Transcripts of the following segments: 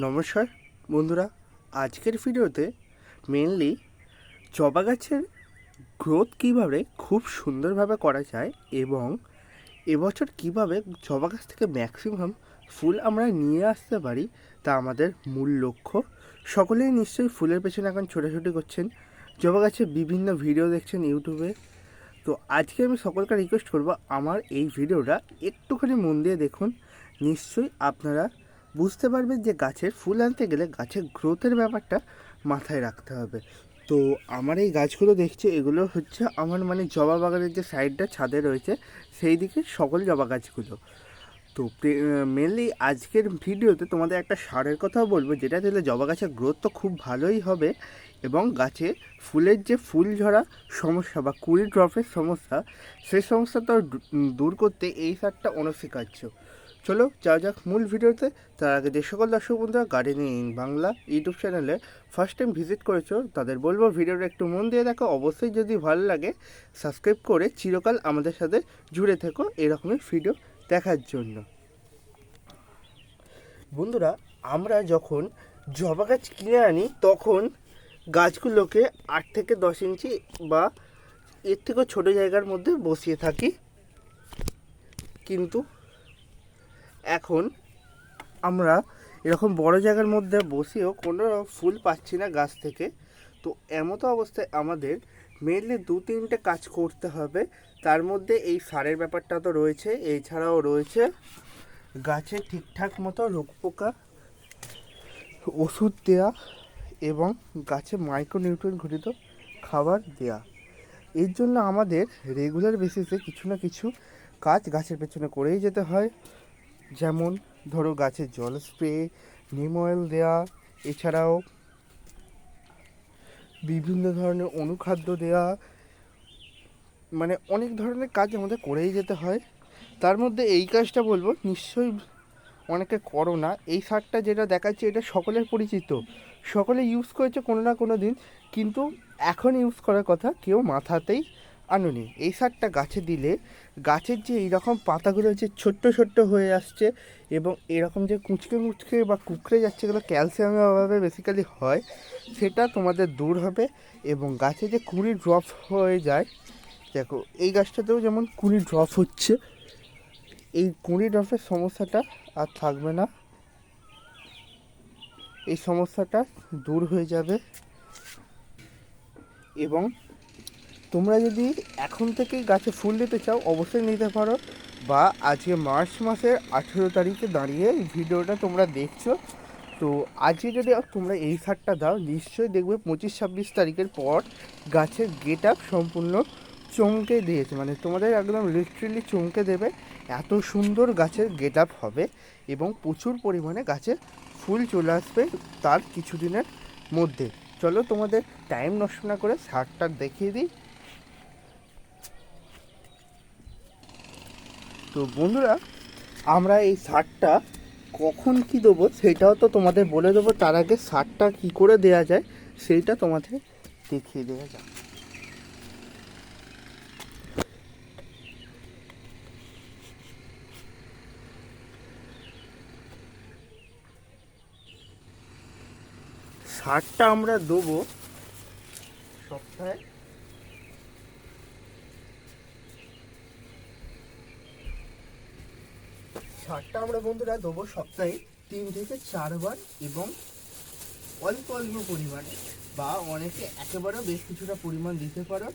নমস্কার, বন্ধুরা। আজকের ভিডিওতে মেনলি জবা গাছের গ্রোথ কীভাবে খুব সুন্দরভাবে করা যায় এবং এবছর কীভাবে জবা গাছ থেকে ম্যাক্সিমাম ফুল আমরা নিয়ে আসতে পারি তা আমাদের মূল লক্ষ্য। সকলেই নিশ্চয়ই ফুলের পেছনে এখন ছোটাছুটি করছেন। জবা গাছের বিভিন্ন ভিডিও দেখছেন ইউটিউবে তো আজকে আমি সকলকে রিকোয়েস্ট করব, আমার এই ভিডিওটা একটুখানি মন দিয়ে দেখুন। নিশ্চয়ই আপনারা বুঝতে পারবেন যে গাছের ফুল আনতে গেলে গাছের গ্রোথের ব্যাপারটা মাথায় রাখতে হবে। তো আমার এই গাছগুলো দেখছি, এগুলো হচ্ছে আমার মানে জবা বাগানের যে সাইডটা ছাদে রয়েছে, সেই দিকে সকল জবা গাছগুলো। তো মেনলি আজকের ভিডিওতে তোমাদের একটা সারের কথাও বলব, যেটা দিলে জবা গাছের গ্রোথ তো খুব ভালোই হবে এবং গাছে ফুলের যে ফুল ঝরা সমস্যা বা কুড়ি ড্রপের সমস্যা সেই সমস্যাটা দূ- দূর করতে এই সারটা অনস্বীকার্য। চলো যা যাক মূল ভিডিওতে। তার আগে যে সকল দর্শক বন্ধুরা গার্ডেনিং ইন বাংলা ইউটিউব চ্যানেলে ফার্স্ট টাইম ভিজিট করেছ, তাদের বলব ভিডিওটা একটু মন দিয়ে দেখো। অবশ্যই যদি ভালো লাগে সাবস্ক্রাইব করে চিরকাল আমাদের সাথে জুড়ে থেকো এরকমই ভিডিও দেখার জন্য। বন্ধুরা, আমরা যখন জবা গাছ কিনে আনি, তখন গাছগুলোকে আট থেকে দশ ইঞ্চি বা এর থেকেও ছোটো জায়গার মধ্যে বসিয়ে থাকি। কিন্তু এখন আমরা এরকম বড় জায়গার মধ্যে বসেও কোনো ফুল পাচ্ছি না গাছ থেকে। তো এমতো অবস্থায় আমাদের মেনলি দু তিনটে কাজ করতে হবে। তার মধ্যে এই সারের ব্যাপারটা তো রয়েছে, এছাড়াও রয়েছে গাছে ঠিকঠাক মতো রোগ পোকা, ওষুধ দেওয়া এবং গাছে মাইক্রোনিউট্রিয়েন্ট ঘটিত খাবার দেওয়া এর জন্য আমাদের রেগুলার বেসিসে কিছু না কিছু কাজ গাছের পেছনে করেই যেতে হয়। যেমন ধরো গাছের জল স্প্রে নিম অয়েল দেওয়া এছাড়াও বিভিন্ন ধরনের অনুখাদ্য দেওয়া মানে অনেক ধরনের কাজ আমাদের করেই যেতে হয়। তার মধ্যে এই কাজটা বলব, নিশ্চয়ই অনেকে করো না। এই সারটা যেটা দেখাচ্ছে, এটা সকলের পরিচিত। সকলে ইউজ করেছে কোনো না কোনো দিন, কিন্তু এখন ইউজ করার কথা কেউ মাথাতেই আনুনি এই সারটা গাছে দিলে গাছের যে এইরকম পাতাগুলো যে ছোট্ট ছোট্ট হয়ে আসছে এবং এরকম যে কুচকে মুচকে বা কুকড়ে যাচ্ছে এগুলো ক্যালসিয়ামের অভাবে বেসিক্যালি হয়, সেটা তোমাদের দূর হবে এবং গাছে যে কুড়ি ড্রপ হয়ে যায়, দেখো এই গাছটাতেও যেমন কুড়ি ড্রপ হচ্ছে, এই কুড়ি ড্রপের সমস্যাটা আর থাকবে না। এই সমস্যাটা দূর হয়ে যাবে এবং তোমরা যদি এখন থেকেই গাছে ফুল দিতে চাও, অবশ্যই নিতে পারো বা আজকে মার্চ মাসের আঠেরো তারিখে দাঁড়িয়ে এই ভিডিওটা তোমরা দেখছ। তো আজকে যদি তোমরা এই সারটা দাও, নিশ্চয়ই দেখবে পঁচিশ ছাব্বিশ তারিখের পর গাছের গেট আপ সম্পূর্ণ চমকে দিয়েছে। মানে তোমাদের একদম লিটারেলি চমকে দেবে। এত সুন্দর গাছের গেট আপ হবে এবং প্রচুর পরিমাণে গাছে ফুল চলে আসবে তার কিছুদিনের মধ্যে। চলো তোমাদের টাইম নষ্ট না করে সারটা দেখিয়ে দিই। তো বন্ধুরা, আমরা এই সারটা কখন কি দেবো সেটাও তো তোমাদের বলে দেবো। তার আগে সারটা কি করে দেওয়া যায় সেইটা তোমাদের দেখিয়ে দেওয়া যাক। সারটা আমরা দেবো সপ্তাহে সারটা আমরা বন্ধুরা দেবো সপ্তাহে তিন থেকে চারবার এবং অল্প অল্প পরিমাণে বা অনেকে একেবারেও বেশ কিছুটা পরিমাণ দিতে পারো।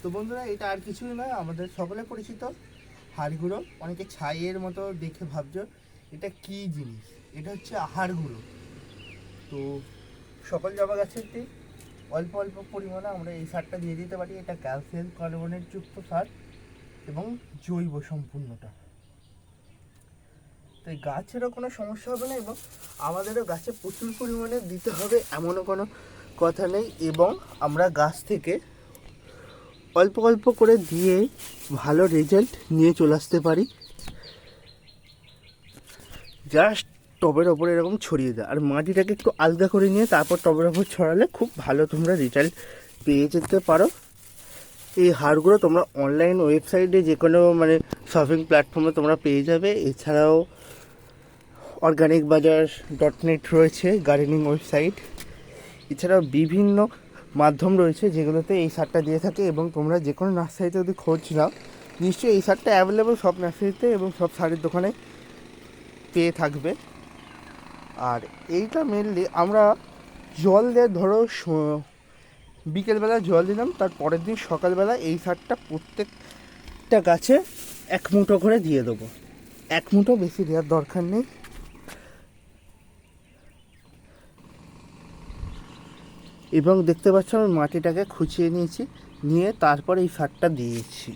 তো বন্ধুরা, এটা আর কিছুই নয়, আমাদের সকলে পরিচিত। হাড় গুঁড়ো, অনেকে ছাইয়ের মতো দেখে ভাবছ, এটা কি জিনিস? এটা হচ্ছে আহার গুঁড়ো। তো সকল জবা গাছেরটি অল্প অল্প পরিমাণে আমরা এই সারটা দিয়ে দিতে পারি। এটা ক্যালসিয়াম কার্বনেট যুক্ত সার এবং জৈব সম্পূর্ণটা। তো এই গাছেরও কোনো সমস্যা হবে না এবং আমাদেরও গাছে প্রচুর পরিমাণে দিতে হবে এমনও কোনো কথা নেই এবং আমরা গাছ থেকে অল্প অল্প করে দিয়ে ভালো রেজাল্ট নিয়ে চলে আসতে পারি। জাস্ট টবের ওপরে এরকম ছড়িয়ে দেয়। আর মাটিটাকে একটু আলগা করে নিয়ে তারপর টবের ওপর ছড়ালে খুব ভালো তোমরা রেজাল্ট পেয়ে যেতে পারো। এই হারগুলো তোমরা অনলাইন ওয়েবসাইটে যে কোনো মানে শপিং প্ল্যাটফর্মে তোমরা পেয়ে যাবে। এছাড়াও অর্গানিক বাজার ডট নেট রয়েছে গার্ডেনিং ওয়েবসাইট এছাড়াও বিভিন্ন মাধ্যম রয়েছে যেগুলোতে এই সারটা দিয়ে থাকে এবং তোমরা যে কোনো নার্সারিতে যদি খোঁজ নাও, নিশ্চয়ই এই সারটা অ্যাভেলেবল সব নার্সারিতে এবং সব সারের দোকানে পেয়ে থাকবে। আর এইটা মেনলি আমরা জল দিয়ে ধরো বিকেলবেলা জল দিলাম, তার পরের দিন সকালবেলা এই সারটা প্রত্যেকটা গাছে এক মুঠো করে দিয়ে দেবো। এক মুঠো বেশি দেওয়ার দরকার নেই। এবং দেখতে পাচ্ছ আমি মাটিটাকে খুঁচিয়ে নিয়েছি, নিয়ে তারপর এই সারটা দিয়েছি।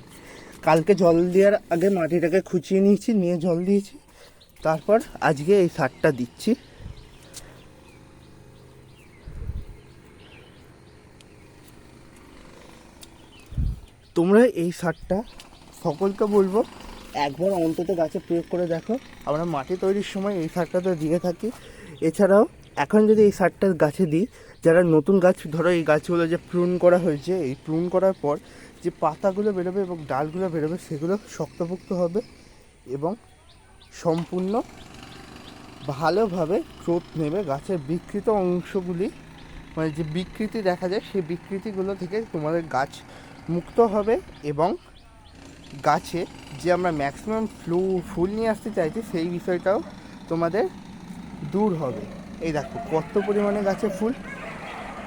কালকে জল দেওয়ার আগে মাটিটাকে খুঁচিয়ে নিয়েছি, নিয়ে জল দিয়েছি, তারপর আজকে এই সারটা দিচ্ছি। তোমরা এই সারটা সকলকে বলব, একবার অন্তত গাছে প্রয়োগ করে দেখো। আমরা মাটি তৈরির সময় এই সারটা তো দিয়ে থাকি। এছাড়াও, এখন যদি এই সারটা গাছে দিই, যারা নতুন গাছ, ধরো এই গাছগুলো যে প্রুন করা হয়েছে, এই প্রুন করার পর যে পাতাগুলো বেরোবে এবং ডালগুলো বেরোবে, সেগুলো শক্তপোক্ত হবে এবং সম্পূর্ণ ভালোভাবে গ্রোথ নেবে। গাছের বিকৃত অংশগুলি মানে যে বিকৃতি দেখা যায়, সেই বিকৃতিগুলো থেকে তোমাদের গাছ মুক্ত হবে এবং গাছে যে আমরা ম্যাক্সিমাম ফ্লু, ফুল নিয়ে আসতে চাইছি, সেই বিষয়টাও তোমাদের দূর হবে। এই দেখো, কত পরিমাণে গাছে ফুল।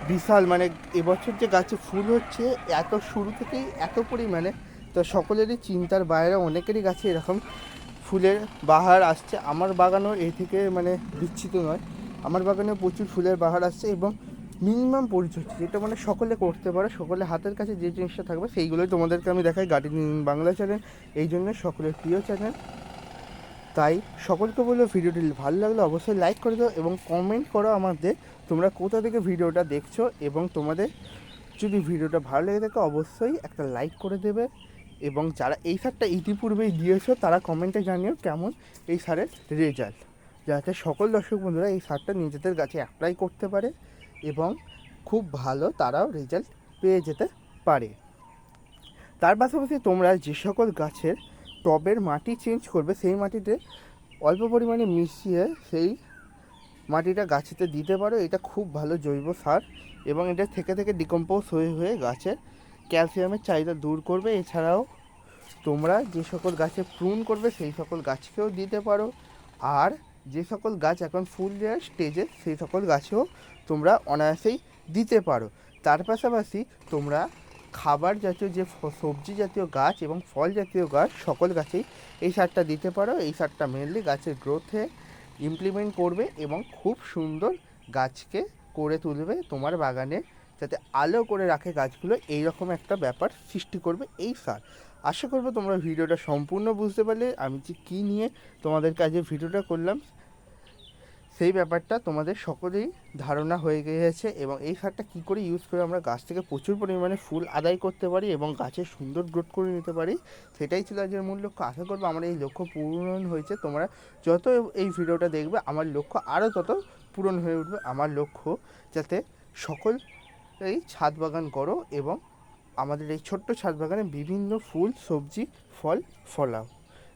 বিশাল মানে এবছর যে গাছে ফুল হচ্ছে, এত শুরু থেকেই এত পরিমাণে। তো সকলেরই চিন্তার বাইরে, অনেকেরই গাছে এরকম ফুলের বাহার আসছে। আমার বাগানও এই থেকে মানে বিচ্ছিত নয়। আমার বাগানে প্রচুর ফুলের বাহার আসছে এবং মিনিমাম পরিচর্যা, যেটা মানে সকলে করতে পারে, সকলে হাতের কাছে যে জিনিসটা থাকবে সেইগুলোই তোমাদেরকে আমি দেখাই গার্ডেনিং বাংলা চ্যানেল এই জন্য সকলের প্রিয় চ্যানেল তাই সকলকে বলব ভিডিওটি ভালো লাগলে অবশ্যই লাইক করে দাও এবং কমেন্ট করো আমাদের, তোমরা কোথা থেকে ভিডিওটা দেখছ এবং তোমাদের যদি ভিডিওটা ভালো লেগে থাকে অবশ্যই একটা লাইক করে দেবে এবং যারা এই সারটা ইতিপূর্বেই দিয়েছ তারা কমেন্টে জানিও কেমন এই সারের রেজাল্ট যাতে সকল দর্শক বন্ধুরা এই সারটা নিজেদের কাছে অ্যাপ্লাই করতে পারে। এবং খুব ভালো তারাও রেজাল্ট পেয়ে যেতে পারে। তার পাশাপাশি তোমরা যে সকল গাছের টবের মাটি চেঞ্জ করবে, সেই মাটিতে অল্প পরিমাণে মিশিয়ে সেই মাটিটা গাছেতে দিতে পারো। এটা খুব ভালো জৈব সার এবং এটা থেকে থেকে ডিকম্পোজ হয়ে হয়ে গাছের ক্যালসিয়ামের চাহিদা দূর করবে। এছাড়াও তোমরা যে সকল গাছে প্রুন করবে, সেই সকল গাছকেও দিতে পারো। আর যে সকল গাছ এখন ফুল দেওয়ার স্টেজে সেই সকল গাছেও তোমরা অনায়াসেই দিতে পারো। তার পাশাপাশি তোমরা খাবার জাতীয় যে সবজি জাতীয় গাছ এবং ফল জাতীয় গাছ, সকল গাছেই এই সারটা দিতে পারো। এই সারটা মেনলি গাছের গ্রোথে ইমপ্লিমেন্ট করবে এবং খুব সুন্দর গাছকে করে তুলবে তোমার বাগানে, যাতে আলো করে রাখে গাছগুলো। এই রকম একটা ব্যাপার সৃষ্টি করবে এই সার। আশা করব তোমরা ভিডিওটা সম্পূর্ণ বুঝতে পারলে। আমি যে কী নিয়ে তোমাদের কাছে ভিডিওটা করলাম, সেই ব্যাপারটা তোমাদের সকলেই ধারণা হয়ে গিয়েছে এবং এই সারটা কী করে ইউজ করে আমরা গাছ থেকে প্রচুর পরিমাণে ফুল আদায় করতে পারি এবং গাছের সুন্দর গ্রোথ করে নিতে পারি, সেটাই ছিল আজকের মূল লক্ষ্য। আশা করব আমার এই লক্ষ্য পূরণ হয়েছে। তোমরা যত এই ভিডিওটা দেখবে, আমার লক্ষ্য আরও তত পূরণ হয়ে উঠবে। আমার লক্ষ্য যাতে সকল এই ছাদ বাগান করো এবং আমাদের এই ছোট্ট ছাদ বাগানে বিভিন্ন ফুল, সবজি, ফল ফলাও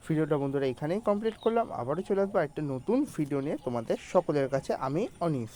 ভিডিওটা বন্ধুরা এখানেই কমপ্লিট করলাম। আবারও চলে আসব একটা নতুন ভিডিও নিয়ে তোমাদের সকলের কাছে। আমি অনিশ